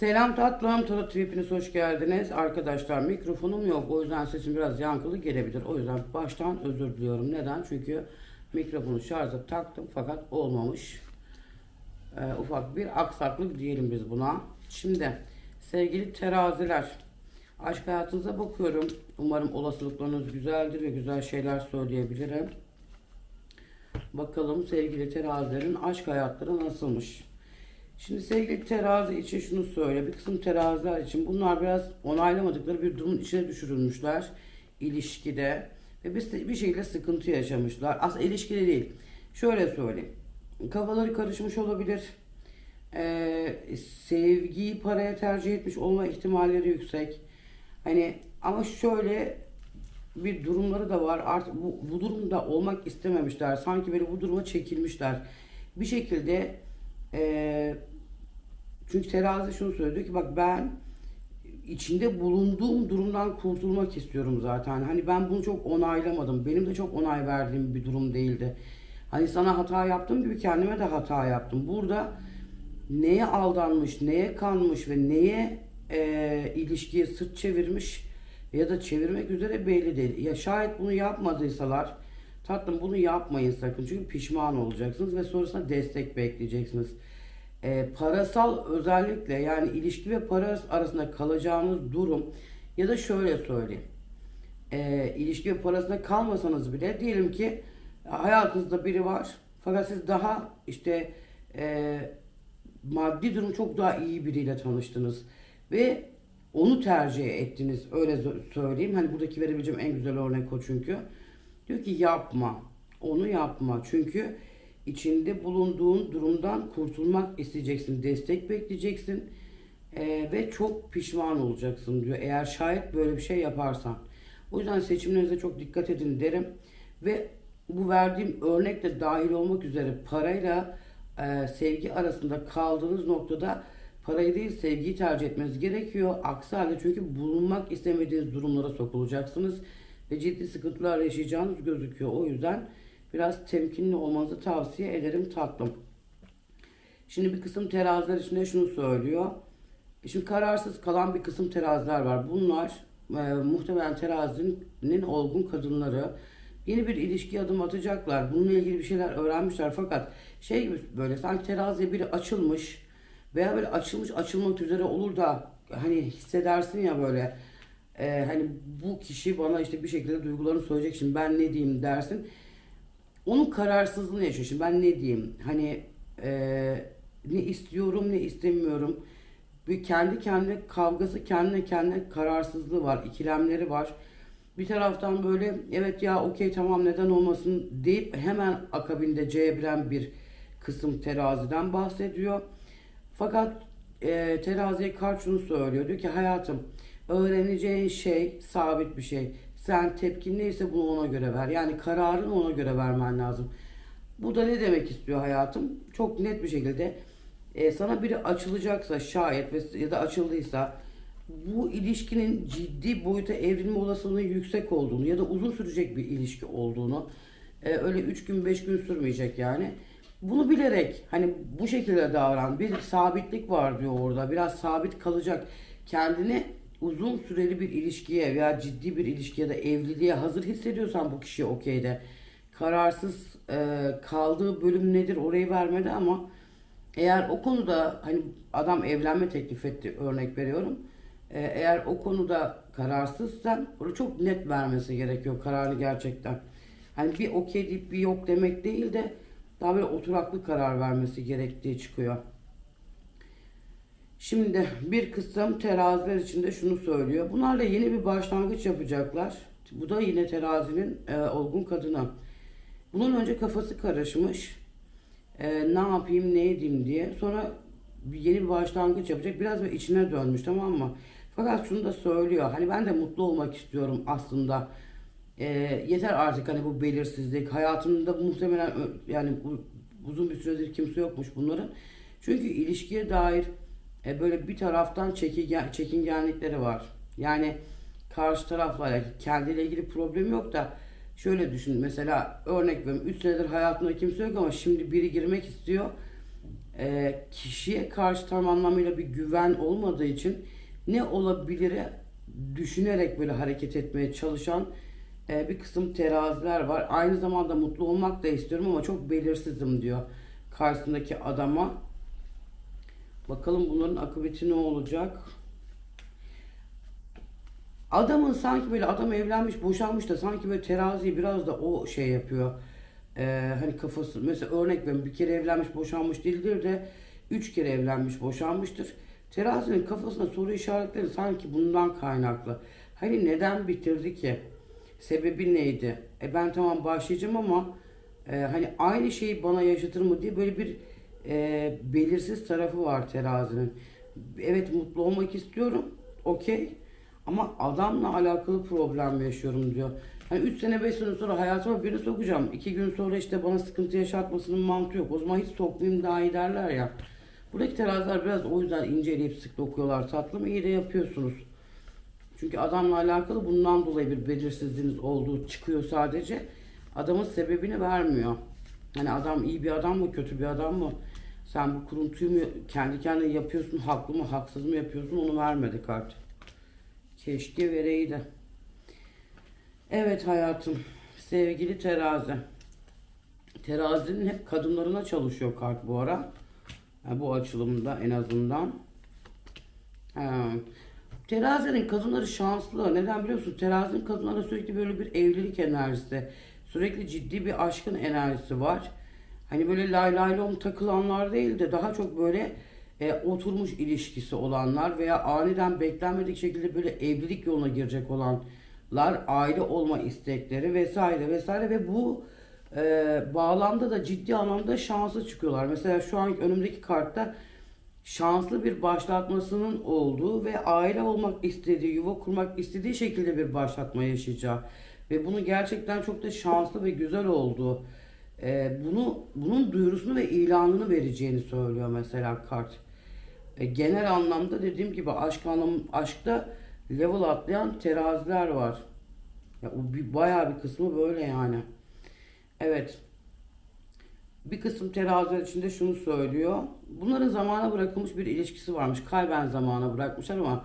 Selam tatlım, Tadı Trip'iniz hoş geldiniz. Arkadaşlar mikrofonum yok. O yüzden sesim biraz yankılı gelebilir. O yüzden baştan özür diliyorum. Neden? Çünkü mikrofonu şarja taktım fakat olmamış. Ee, ufak bir aksaklık diyelim biz buna. Şimdi sevgili teraziler. Aşk hayatınıza bakıyorum. Umarım olasılıklarınız güzeldir ve güzel şeyler söyleyebilirim. Bakalım sevgili terazilerin aşk hayatları nasılmış? Şimdi sevgili terazi için şunu söyle. Bir kısım teraziler için bunlar biraz onaylamadıkları bir durumun içine düşürülmüşler ilişkide. Ve bir, bir şekilde sıkıntı yaşamışlar. Aslında ilişkide değil. Şöyle söyleyeyim. Kafaları karışmış olabilir. Ee, sevgiyi paraya tercih etmiş olma ihtimalleri yüksek. Hani ama şöyle bir durumları da var. Artık bu, bu durumda olmak istememişler. Sanki böyle bu duruma çekilmişler. Bir şekilde eee çünkü terazi şunu söylüyor ki bak ben içinde bulunduğum durumdan kurtulmak istiyorum zaten. Hani ben bunu çok onaylamadım. Benim de çok onay verdiğim bir durum değildi. Hani sana hata yaptığım gibi kendime de hata yaptım. Burada neye aldanmış, neye kanmış ve neye e, ilişkiye sırt çevirmiş ya da çevirmek üzere belli değil. Ya şayet bunu yapmadıysalar tatlım bunu yapmayın sakın. Çünkü pişman olacaksınız ve sonrasında destek bekleyeceksiniz. E, parasal özellikle yani ilişki ve para arasında kalacağınız durum ya da şöyle söyleyeyim. E, ilişki ve parasında kalmasanız bile diyelim ki hayatınızda biri var fakat siz daha işte e, maddi durum çok daha iyi biriyle tanıştınız ve onu tercih ettiniz öyle söyleyeyim. Hani buradaki verebileceğim en güzel örnek o çünkü. Diyor ki yapma. Onu yapma. Çünkü içinde bulunduğun durumdan kurtulmak isteyeceksin. Destek bekleyeceksin. Ee, ve çok pişman olacaksın diyor. Eğer şayet böyle bir şey yaparsan. O yüzden seçimlerinize çok dikkat edin derim. Ve bu verdiğim örnek de dahil olmak üzere parayla e, sevgi arasında kaldığınız noktada parayı değil sevgiyi tercih etmeniz gerekiyor. Aksi halde çünkü bulunmak istemediğiniz durumlara sokulacaksınız ve ciddi sıkıntılar yaşayacağınız gözüküyor. O yüzden biraz temkinli olmanızı tavsiye ederim tatlım. Şimdi bir kısım teraziler içinde şunu söylüyor. Şimdi kararsız kalan bir kısım teraziler var. Bunlar e, muhtemelen terazinin olgun kadınları yeni bir ilişki adım atacaklar. Bununla ilgili bir şeyler öğrenmişler fakat şey gibi böyle sanki teraziye biri açılmış veya böyle açılmış açılmak üzere olur da hani hissedersin ya böyle e, hani bu kişi bana işte bir şekilde duygularını söyleyecek şimdi ben ne diyeyim dersin. Onun kararsızlığını yaşıyor. Şimdi ben ne diyeyim? Hani e, ne istiyorum ne istemiyorum. Bir kendi kendine kavgası, kendine kendine kararsızlığı var, ikilemleri var. Bir taraftan böyle evet ya okey tamam neden olmasın deyip hemen akabinde cebiren bir kısım teraziden bahsediyor. Fakat e, teraziye kart şunu söylüyor. Diyor ki hayatım öğreneceğin şey sabit bir şey. Sen tepkin neyse bunu ona göre ver. Yani kararını ona göre vermen lazım. Bu da ne demek istiyor hayatım? Çok net bir şekilde e, sana biri açılacaksa şayet ve ya da açıldıysa bu ilişkinin ciddi boyuta evrilme olasılığının yüksek olduğunu ya da uzun sürecek bir ilişki olduğunu e, öyle 3 gün 5 gün sürmeyecek yani. Bunu bilerek hani bu şekilde davran. Bir sabitlik var diyor orada. Biraz sabit kalacak. Kendini uzun süreli bir ilişkiye veya ciddi bir ilişkiye da evliliğe hazır hissediyorsan bu kişiye okey de kararsız e, kaldığı bölüm nedir orayı vermedi ama eğer o konuda hani adam evlenme teklif etti örnek veriyorum. E, eğer o konuda kararsızsan onu çok net vermesi gerekiyor kararını gerçekten. Hani bir okey deyip bir yok demek değil de daha böyle oturaklı karar vermesi gerektiği çıkıyor. Şimdi bir kısım teraziler içinde şunu söylüyor. Bunlarla yeni bir başlangıç yapacaklar. Bu da yine terazinin e, olgun kadını. Bunun önce kafası karışmış. E, ne yapayım ne edeyim diye. Sonra yeni bir başlangıç yapacak. Biraz böyle içine dönmüş tamam mı? Fakat şunu da söylüyor. Hani ben de mutlu olmak istiyorum aslında. E, yeter artık hani bu belirsizlik. Hayatımda muhtemelen yani uzun bir süredir kimse yokmuş bunların. Çünkü ilişkiye dair e, böyle bir taraftan çekingen, çekingenlikleri var. Yani karşı tarafla kendiyle ilgili problem yok da şöyle düşün mesela örnek veriyorum 3 senedir hayatında kimse yok ama şimdi biri girmek istiyor. e, kişiye karşı tam anlamıyla bir güven olmadığı için ne olabilir düşünerek böyle hareket etmeye çalışan e, bir kısım teraziler var. Aynı zamanda mutlu olmak da istiyorum ama çok belirsizim diyor karşısındaki adama. Bakalım bunların akıbeti ne olacak? Adamın sanki böyle adam evlenmiş, boşanmış da sanki böyle teraziyi biraz da o şey yapıyor. Ee, hani kafası mesela örnek veriyorum bir kere evlenmiş, boşanmış değildir de üç kere evlenmiş, boşanmıştır. Terazinin kafasında soru işaretleri sanki bundan kaynaklı. Hani neden bitirdi ki? Sebebi neydi? E ben tamam başlayacağım ama e, hani aynı şeyi bana yaşatır mı diye böyle bir e, belirsiz tarafı var terazinin. Evet mutlu olmak istiyorum. Okey. Ama adamla alakalı problem yaşıyorum diyor. Hani 3 sene 5 sene sonra hayatıma birini sokacağım. 2 gün sonra işte bana sıkıntı yaşatmasının mantığı yok. O zaman hiç sokmayayım daha iyi derler ya. Buradaki teraziler biraz o yüzden inceleyip sık dokuyorlar. Tatlım iyi de yapıyorsunuz. Çünkü adamla alakalı bundan dolayı bir belirsizliğiniz olduğu çıkıyor sadece. Adamın sebebini vermiyor. Hani adam iyi bir adam mı kötü bir adam mı? Sen bu kuruntuyu mu kendi kendine yapıyorsun, haklı mı haksız mı yapıyorsun onu vermedi kart. Keşke vereydi. Evet hayatım. Sevgili terazi. Terazinin hep kadınlarına çalışıyor kart bu ara. Yani bu açılımda en azından. Ha. Terazinin kadınları şanslı. Neden biliyor musun? Terazinin kadınlara sürekli böyle bir evlilik enerjisi. Sürekli ciddi bir aşkın enerjisi var. Hani böyle lay lay lom takılanlar değil de daha çok böyle e, oturmuş ilişkisi olanlar veya aniden beklenmedik şekilde böyle evlilik yoluna girecek olanlar, aile olma istekleri vesaire vesaire ve bu e, bağlamda da ciddi anlamda şanslı çıkıyorlar. Mesela şu an önümdeki kartta şanslı bir başlatmasının olduğu ve aile olmak istediği, yuva kurmak istediği şekilde bir başlatma yaşayacağı ve bunu gerçekten çok da şanslı ve güzel olduğu e, bunu bunun duyurusunu ve ilanını vereceğini söylüyor mesela kart. E, genel anlamda dediğim gibi aşk anlam aşkta level atlayan teraziler var. Ya, o bir, bayağı bir kısmı böyle yani. Evet. Bir kısım teraziler içinde şunu söylüyor. Bunların zamana bırakılmış bir ilişkisi varmış. Kalben zamana bırakmışlar ama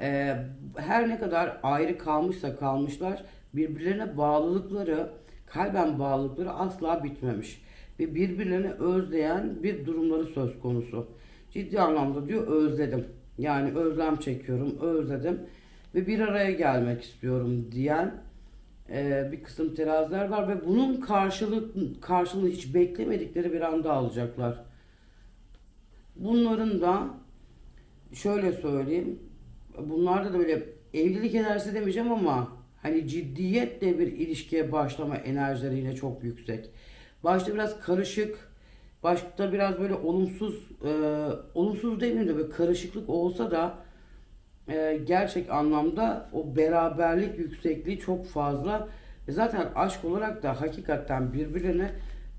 e, her ne kadar ayrı kalmışsa kalmışlar birbirlerine bağlılıkları, kalben bağlılıkları asla bitmemiş. Ve birbirlerini özleyen bir durumları söz konusu. Ciddi anlamda diyor özledim. Yani özlem çekiyorum, özledim ve bir araya gelmek istiyorum diyen e, bir kısım teraziler var ve bunun karşılık karşılığını hiç beklemedikleri bir anda alacaklar. Bunların da şöyle söyleyeyim. Bunlarda da böyle evlilik enerjisi demeyeceğim ama hani ciddiyetle bir ilişkiye başlama enerjileri yine çok yüksek. Başta biraz karışık, başta biraz böyle olumsuz, e, olumsuz demeyeyim de böyle karışıklık olsa da e, gerçek anlamda o beraberlik yüksekliği çok fazla. E zaten aşk olarak da hakikaten birbirine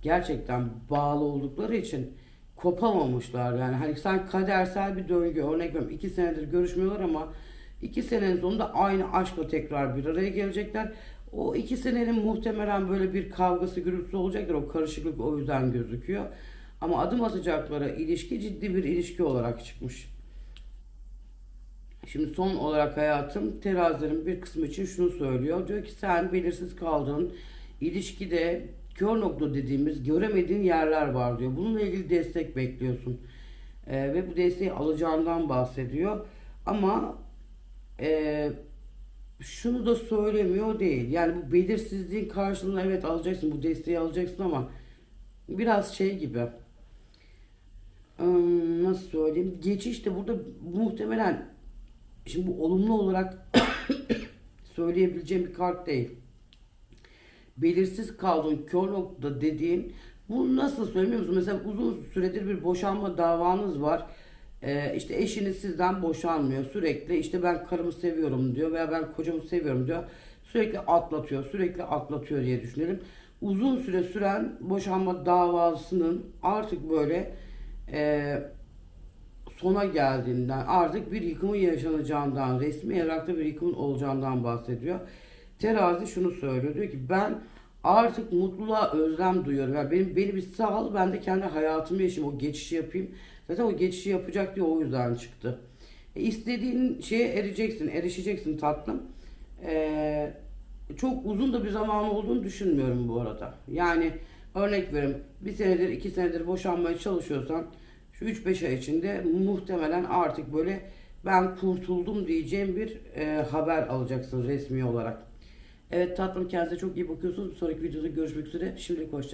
gerçekten bağlı oldukları için kopamamışlar yani hani sen kadersel bir döngü örnek veriyorum iki senedir görüşmüyorlar ama iki senenin sonunda aynı aşkla tekrar bir araya gelecekler. O iki senenin muhtemelen böyle bir kavgası gürültüsü olacaktır. O karışıklık o yüzden gözüküyor. Ama adım atacakları ilişki ciddi bir ilişki olarak çıkmış. Şimdi son olarak hayatım terazilerin bir kısmı için şunu söylüyor. Diyor ki sen belirsiz kaldığın ilişkide kör nokta dediğimiz göremediğin yerler var diyor. Bununla ilgili destek bekliyorsun. Ee, ve bu desteği alacağından bahsediyor. Ama e, şunu da söylemiyor değil. Yani bu belirsizliğin karşılığında evet alacaksın bu desteği alacaksın ama biraz şey gibi ıı, nasıl söyleyeyim geçiş de burada muhtemelen şimdi bu olumlu olarak söyleyebileceğim bir kart değil. Belirsiz kaldığın kör nokta dediğin bu nasıl söylemiyor musun? Mesela uzun süredir bir boşanma davanız var. Ee, işte eşiniz sizden boşanmıyor. Sürekli işte ben karımı seviyorum diyor veya ben kocamı seviyorum diyor. Sürekli atlatıyor, sürekli atlatıyor diye düşünelim. Uzun süre süren boşanma davasının artık böyle e, sona geldiğinden artık bir yıkımın yaşanacağından resmi evrakta bir yıkımın olacağından bahsediyor. Terazi şunu söylüyor diyor ki ben artık mutluluğa özlem duyuyorum. Yani benim, beni bir sağ ben de kendi hayatımı yaşayayım, o geçişi yapayım. Zaten o geçişi yapacak diye o yüzden çıktı. E, istediğin şeye ereceksin, erişeceksin tatlım. Ee, çok uzun da bir zaman olduğunu düşünmüyorum bu arada. Yani örnek veriyorum bir senedir iki senedir boşanmaya çalışıyorsan şu 3-5 ay içinde muhtemelen artık böyle ben kurtuldum diyeceğim bir e, haber alacaksın resmi olarak. Evet tatlım kendinize çok iyi bakıyorsunuz. Bir sonraki videoda görüşmek üzere. Şimdilik hoşça